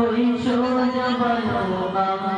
ওই সোজা বলো বাম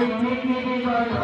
भाई मुर्गी के बारे